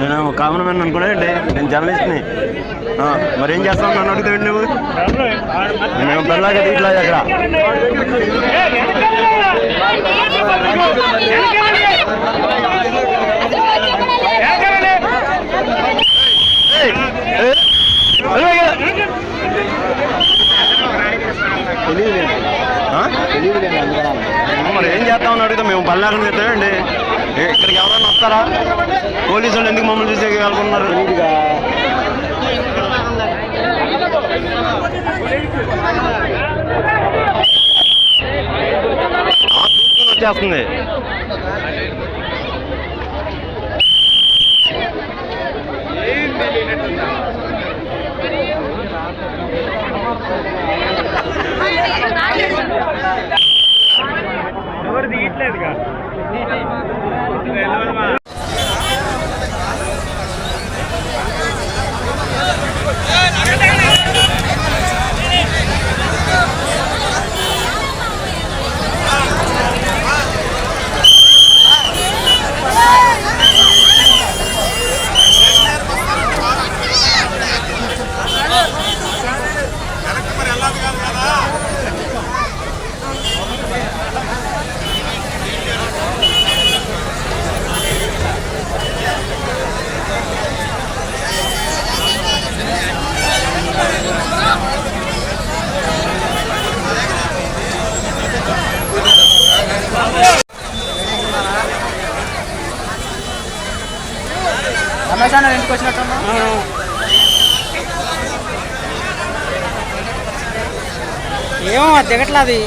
నేను common man అనుకున్నానండి నేను జర్నలిస్ట్ని మరి ఏం చేస్తావు నన్ను అడుగుతావండి నువ్వు మేము పెళ్ళాగా ఇట్లా అక్కడ తెలియదు మరి ఏం చేస్తామని అడిగితే మేము పల్లెకం చెప్తామండి ఇక్కడికి ఎవరైనా వస్తారా? పోలీసు వాళ్ళు ఎందుకు మమ్మల్ని చూసే అనుకున్నారు వచ్చేస్తుంది. రమేష్ అన్న ఇంటికి వచ్చినట్టున్నా ఏమో అది దిగట్లా అది.